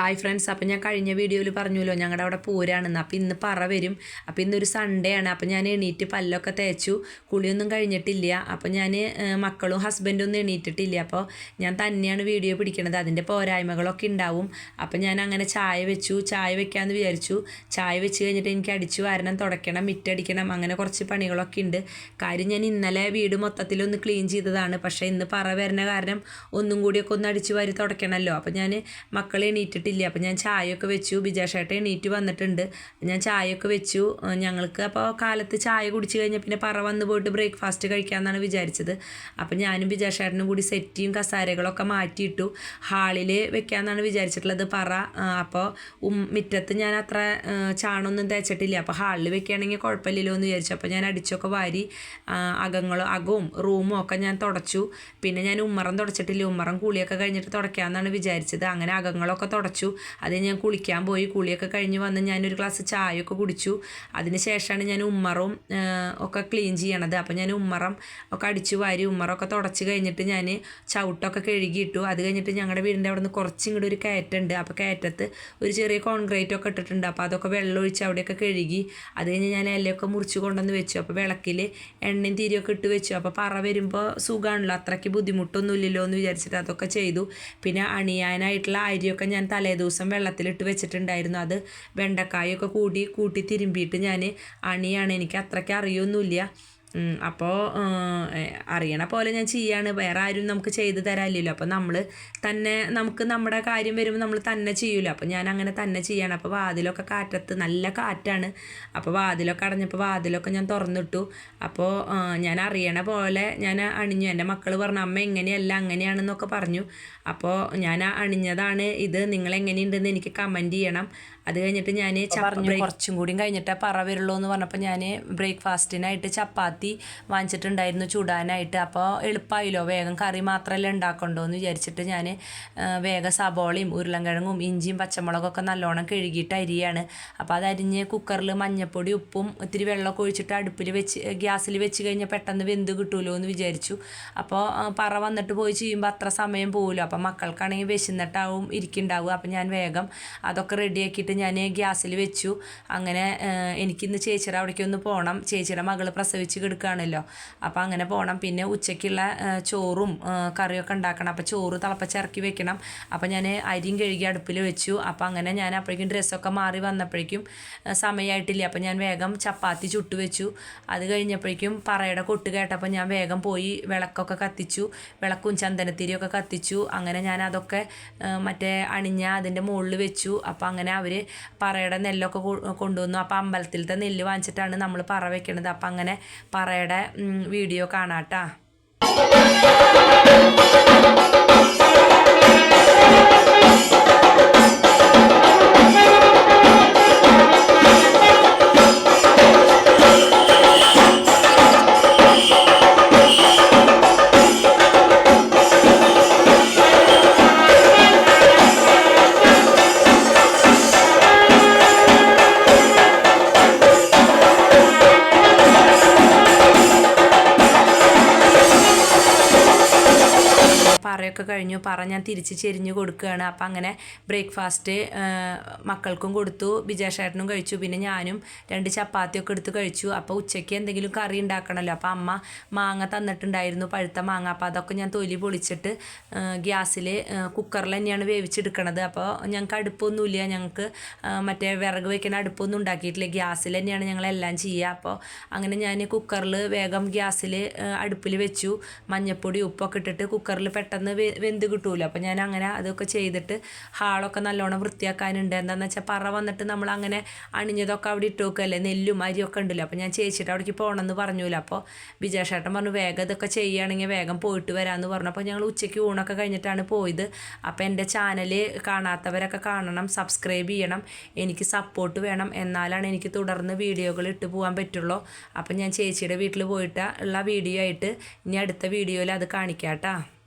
Hi friends അപ്പം ഞാൻ കഴിഞ്ഞ വീഡിയോയിൽ പറഞ്ഞല്ലോ ഞങ്ങളുടെ അവിടെ പൂരാണെന്ന്. അപ്പം ഇന്ന് പറ വരും. അപ്പം ഇന്നൊരു സൺഡേ ആണ്. അപ്പം ഞാൻ എണീറ്റ് പല്ലൊക്കെ തേച്ചു. കുളിയൊന്നും കഴിഞ്ഞിട്ടില്ല. അപ്പം ഞാൻ മക്കളും ഹസ്ബൻഡും ഒന്നും എണീറ്റിട്ടില്ല. അപ്പോൾ ഞാൻ തന്നെയാണ് വീഡിയോ പിടിക്കണത്. അതിന്റെ പോരായ്മകളൊക്കെ ഉണ്ടാവും അപ്പം ഞാൻ അങ്ങനെ ചായ വെച്ചു. ചായ വെക്കാമെന്ന് വിചാരിച്ചു. ചായ വെച്ച് കഴിഞ്ഞിട്ട് എനിക്ക് അടിച്ചു വാരണം തുടയ്ക്കണം മിറ്റടിക്കണം അങ്ങനെ കുറച്ച് പണികളൊക്കെ ഉണ്ട് കാര്യം ഞാൻ ഇന്നലെ വീട് മൊത്തത്തിലൊന്ന് ക്ലീൻ ചെയ്തതാണ്. പക്ഷേ ഇന്ന് പറ വരുന്ന കാരണം ഒന്നും കൂടിയൊക്കെ ഒന്ന് അടിച്ചു വാരി തുടയ്ക്കണമല്ലോ അപ്പം ഞാൻ മക്കളെ എണീറ്റ് എണീറ്റിട്ടില്ല അപ്പോൾ ഞാൻ ചായയൊക്കെ വെച്ചു. ബിജാഷേട്ട എണീറ്റ് വന്നിട്ടുണ്ട്. ഞാൻ ചായയൊക്കെ വെച്ചു. ഞങ്ങൾക്ക് അപ്പോൾ കാലത്ത് ചായ കുടിച്ച് കഴിഞ്ഞാൽ പിന്നെ പറ വന്ന് പോയിട്ട് ബ്രേക്ക്ഫാസ്റ്റ് കഴിക്കാമെന്നാണ് വിചാരിച്ചത്. അപ്പോൾ ഞാനും ബിജാഷേട്ടനും കൂടി സെറ്റിയും കസാരകളൊക്കെ മാറ്റിയിട്ടു ഹാളിൽ വെക്കാമെന്നാണ് വിചാരിച്ചിട്ടുള്ളത് പറ. അപ്പോൾ ഉം മുറ്റത്ത് ഞാൻ അത്ര ചാണൊന്നും തേച്ചിട്ടില്ല. അപ്പോൾ ഹാളിൽ വെക്കുകയാണെങ്കിൽ കുഴപ്പമില്ലല്ലോ എന്ന് വിചാരിച്ചു. അപ്പോൾ ഞാൻ അടിച്ചൊക്കെ വാരി അകങ്ങളും അകവും റൂമും ഒക്കെ ഞാൻ തുടച്ചു. പിന്നെ ഞാൻ ഉമ്മറം തുടച്ചിട്ടില്ല? ഉമ്മറം കൂളിയൊക്കെ കഴിഞ്ഞിട്ട് തുടയ്ക്കാമെന്നാണ് വിചാരിച്ചത്. അങ്ങനെ അകങ്ങളൊക്കെ തുടച്ചു തുടച്ചു അത് ഞാൻ കുളിക്കാൻ പോയി. കുളിയൊക്കെ കഴിഞ്ഞ് വന്ന് ഞാനൊരു ഗ്ലാസ് ചായയൊക്കെ കുടിച്ചു. അതിന് ശേഷമാണ് ഞാൻ ഉമ്മറും ഒക്കെ ക്ലീൻ ചെയ്യണത്. അപ്പോൾ ഞാൻ ഉമ്മറം ഒക്കെ അടിച്ചു വാരി ഉമ്മറൊക്കെ തുടച്ച് കഴിഞ്ഞിട്ട് ഞാൻ ചവിട്ടൊക്കെ കഴുകിയിട്ടു. അത് കഴിഞ്ഞിട്ട് ഞങ്ങളുടെ വീടിന്റെ അവിടെ നിന്ന് കുറച്ചും ഇങ്ങോട്ട് ഒരു കയറ്റുണ്ട്. അപ്പോൾ കയറ്റത്ത് ഒരു ചെറിയ കോൺക്രീറ്റ് ഒക്കെ ഇട്ടിട്ടുണ്ട്. അപ്പോൾ അതൊക്കെ വെള്ളം ഒഴിച്ച് അവിടെയൊക്കെ കഴുകി. അത് കഴിഞ്ഞ് ഞാൻ ഇലയൊക്കെ മുറിച്ച് കൊണ്ടുവന്ന് വെച്ചു. അപ്പോൾ വിളക്കിൽ എണ്ണയും തിരിയൊക്കെ ഇട്ട് വെച്ചു. അപ്പോൾ പറ വരുമ്പോൾ സുഖമാണല്ലോ അത്രയ്ക്ക് ബുദ്ധിമുട്ടൊന്നുമില്ലല്ലോ എന്ന് വിചാരിച്ചിട്ട് അതൊക്കെ ചെയ്തു. പിന്നെ അണിയാനായിട്ടുള്ള അരിയൊക്കെ ഞാൻ തലേ ദിവസം വെള്ളത്തിലിട്ട് വെച്ചിട്ടുണ്ടായിരുന്നു. അത് വെണ്ടക്കായൊക്കെ കൂടി കൂട്ടി തിരുമ്പിയിട്ട് ഞാൻ അണിയാണ്. എനിക്ക് അത്രയ്ക്ക് അറിയൊന്നുമില്ല. അപ്പോൾ അറിയണ പോലെ ഞാൻ ചെയ്യാണ്. വേറെ ആരും നമുക്ക് ചെയ്ത് തരാനില്ലല്ലോ. അപ്പോൾ നമ്മൾ തന്നെ നമുക്ക് നമ്മുടെ കാര്യം വരുമ്പോൾ നമ്മൾ തന്നെ ചെയ്യൂലോ? അപ്പോൾ ഞാൻ അങ്ങനെ തന്നെ ചെയ്യാണ്. അപ്പോൾ വാതിലൊക്കെ കാറ്റത്ത് നല്ല കാറ്റാണ്. അപ്പോൾ വാതിലൊക്കെ അടഞ്ഞപ്പോൾ വാതിലൊക്കെ ഞാൻ തുറന്നിട്ടു. അപ്പോൾ ഞാൻ അറിയണ പോലെ ഞാൻ അണിഞ്ഞു. എന്റെ മക്കൾ പറഞ്ഞു അമ്മ എങ്ങനെയല്ല അങ്ങനെയാണെന്നൊക്കെ പറഞ്ഞു. അപ്പോൾ ഞാൻ അണിഞ്ഞതാണ് ഇത്. നിങ്ങൾ എങ്ങനെയുണ്ടെന്ന് എനിക്ക് കമന്റ് ചെയ്യണം. അത് കഴിഞ്ഞിട്ട് ഞാൻ കുറച്ചും കൂടിയും കഴിഞ്ഞിട്ട് പറ വരുള്ളൂ എന്ന് പറഞ്ഞപ്പോൾ ഞാൻ ബ്രേക്ക്ഫാസ്റ്റിനായിട്ട് ചപ്പാത്തി വാങ്ങിച്ചിട്ടുണ്ടായിരുന്നു ചൂടാനായിട്ട്. അപ്പോൾ എളുപ്പമായില്ലോ വേഗം കറി മാത്രമല്ല ഉണ്ടാക്കണ്ടോ എന്ന് വിചാരിച്ചിട്ട് ഞാൻ വേഗം സബോളയും ഉരുളൻകിഴങ്ങും ഇഞ്ചിയും പച്ചമുളകൊക്കെ നല്ലോണം കഴുകിയിട്ട് അരിയാണ്. അപ്പോൾ അത് അരിഞ്ഞ് കുക്കറിൽ മഞ്ഞൾപ്പൊടി ഉപ്പും ഇത്തിരി വെള്ളമൊക്കെ ഒഴിച്ചിട്ട് അടുപ്പിൽ വെച്ച് ഗ്യാസിൽ വെച്ച് കഴിഞ്ഞാൽ പെട്ടെന്ന് വെന്ത് കിട്ടുമല്ലോ എന്ന് വിചാരിച്ചു. അപ്പോൾ പറ വന്നിട്ട് പോയി ചെയ്യുമ്പോൾ അത്ര സമയം പോകുമല്ലോ അപ്പോൾ മക്കൾക്കാണെങ്കിൽ വിശന്നിട്ടാവും ഇരിക്കുന്നുണ്ടാവും അപ്പോൾ ഞാൻ വേഗം അതൊക്കെ റെഡിയാക്കിയിട്ട് ഞാൻ ഗ്യാസിൽ വെച്ചു. അങ്ങനെ എനിക്കിന്ന് ചേച്ചിയുടെ അവിടേക്ക് ഒന്ന് പോകണം ചേച്ചിയുടെ മകൾ പ്രസവിച്ച് കിടക്കുകയാണല്ലോ അപ്പോൾ അങ്ങനെ പോകണം പിന്നെ ഉച്ചയ്ക്കുള്ള ചോറും കറിയൊക്കെ ഉണ്ടാക്കണം. അപ്പോൾ ചോറ് തിളപ്പിച്ചിറക്കി വെക്കണം. അപ്പോൾ ഞാൻ അരിയും കഴുകി അടുപ്പിൽ വെച്ചു. അപ്പോൾ അങ്ങനെ ഞാൻ അപ്പോഴേക്കും ഡ്രസ്സൊക്കെ മാറി വന്നപ്പോഴേക്കും സമയമായിട്ടില്ല അപ്പോൾ ഞാൻ വേഗം ചപ്പാത്തി ചുട്ടു വെച്ചു. അത് കഴിഞ്ഞപ്പോഴേക്കും പറയുടെ കൊട്ട് കേട്ടപ്പോൾ ഞാൻ വേഗം പോയി വിളക്കൊക്കെ കത്തിച്ചു. വിളക്കും ചന്ദനത്തിരിയൊക്കെ കത്തിച്ചു. അങ്ങനെ ഞാൻ അതൊക്കെ മറ്റേ അണിഞ്ഞ അതിന്റെ മുകളിൽ വെച്ചു. അപ്പോൾ അങ്ങനെ അവർ പറയുടെ നെല്ലൊക്കെ കൊണ്ടുവന്നു. അപ്പോൾ അമ്പലത്തിലത്തെ നെല്ല് വാങ്ങിച്ചിട്ടാണ് നമ്മൾ പറ വെക്കണത്. അപ്പം അങ്ങനെ പറയുടെ വീഡിയോ കാണാട്ടാ. പറയൊക്കെ കഴിഞ്ഞു. പറ ഞാൻ തിരിച്ച് ചെരിഞ്ഞ് കൊടുക്കുകയാണ്. അപ്പം അങ്ങനെ ബ്രേക്ക്ഫാസ്റ്റ് മക്കൾക്കും കൊടുത്തു. ബിജേഷേട്ടനും കഴിച്ചു. പിന്നെ ഞാനും രണ്ട് ചപ്പാത്തിയൊക്കെ എടുത്ത് കഴിച്ചു. അപ്പോൾ ഉച്ചയ്ക്ക് എന്തെങ്കിലും കറി ഉണ്ടാക്കണമല്ലോ. അപ്പോൾ അമ്മ മാങ്ങ തന്നിട്ടുണ്ടായിരുന്നു. പഴുത്ത മാങ്ങ. അപ്പോൾ അതൊക്കെ ഞാൻ തൊലി പൊളിച്ചിട്ട് ഗ്യാസിൽ കുക്കറിൽ തന്നെയാണ് വേവിച്ചെടുക്കണത്. അപ്പോൾ ഞങ്ങൾക്ക് അടുപ്പൊന്നുമില്ല. ഞങ്ങൾക്ക് മറ്റേ വിറക് വെക്കുന്ന അടുപ്പൊന്നും ഉണ്ടാക്കിയിട്ടില്ല. ഗ്യാസിൽ തന്നെയാണ് ഞങ്ങളെല്ലാം ചെയ്യുക. അപ്പോൾ അങ്ങനെ ഞാൻ കുക്കറിൽ വേഗം ഗ്യാസിൽ അടുപ്പിൽ വെച്ചു. മഞ്ഞപ്പൊടി ഉപ്പൊക്കെ ഇട്ടിട്ട് കുക്കറിൽ പെട്ടെന്ന് വെന്ത് കിട്ടൂല. അപ്പം ഞാൻ അങ്ങനെ അതൊക്കെ ചെയ്തിട്ട് ഹാളൊക്കെ നല്ലോണം വൃത്തിയാക്കാനുണ്ട്. എന്താണെന്ന് വെച്ചാൽ പറ വന്നിട്ട് നമ്മൾ അങ്ങനെ അണിഞ്ഞതൊക്കെ അവിടെ ഇട്ട് വെക്കല്ലേ? നെല്ലും അരിയൊക്കെ ഉണ്ടല്ലോ. അപ്പം ഞാൻ ചേച്ചിട്ട് അവിടേക്ക് പോകണമെന്ന് പറഞ്ഞില്ല അപ്പോൾ വിജയശേട്ടൻ പറഞ്ഞു വേഗം ഇതൊക്കെ ചെയ്യുകയാണെങ്കിൽ വേഗം പോയിട്ട് വരാമെന്ന് പറഞ്ഞു. അപ്പോൾ ഞങ്ങൾ ഉച്ചയ്ക്ക് ഊണൊക്കെ കഴിഞ്ഞിട്ടാണ് പോയത്. അപ്പോൾ എന്റെ ചാനൽ കാണാത്തവരൊക്കെ കാണണം സബ്സ്ക്രൈബ് ചെയ്യണം എനിക്ക് സപ്പോർട്ട് വേണം. എന്നാലാണ് എനിക്ക് തുടർന്ന് വീഡിയോകൾ ഇട്ട് പോകാൻ പറ്റുള്ളൂ. അപ്പം ഞാൻ ചേച്ചിയുടെ വീട്ടിൽ പോയിട്ട് ഉള്ള വീഡിയോ ആയിട്ട് ഇനി അടുത്ത വീഡിയോയിൽ അത് കാണിക്കാം കേട്ടോ